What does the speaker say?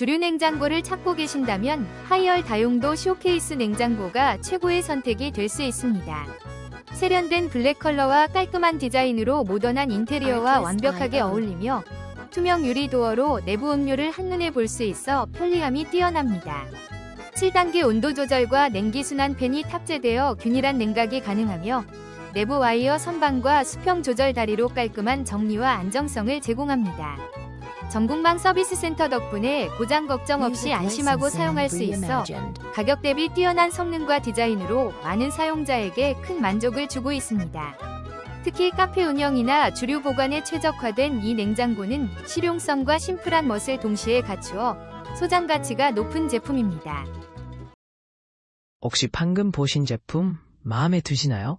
주류 냉장고를 찾고 계신다면 하이얼 다용도 쇼케이스 냉장고가 최고의 선택이 될 수 있습니다. 세련된 블랙 컬러와 깔끔한 디자인으로 모던한 인테리어와 완벽하게 어울리며 투명 유리 도어로 내부 음료를 한눈에 볼 수 있어 편리함이 뛰어납니다. 7단계 온도 조절과 냉기 순환 팬이 탑재되어 균일한 냉각이 가능하며 내부 와이어 선반과 수평 조절 다리로 깔끔한 정리와 안정성을 제공합니다. 전국망 서비스 센터 덕분에 고장 걱정 없이 안심하고 사용할 수 있어 가격 대비 뛰어난 성능과 디자인으로 많은 사용자에게 큰 만족을 주고 있습니다. 특히 카페 운영이나 주류 보관에 최적화된 이 냉장고는 실용성과 심플한 멋을 동시에 갖추어 소장 가치가 높은 제품입니다. 혹시 방금 보신 제품 마음에 드시나요?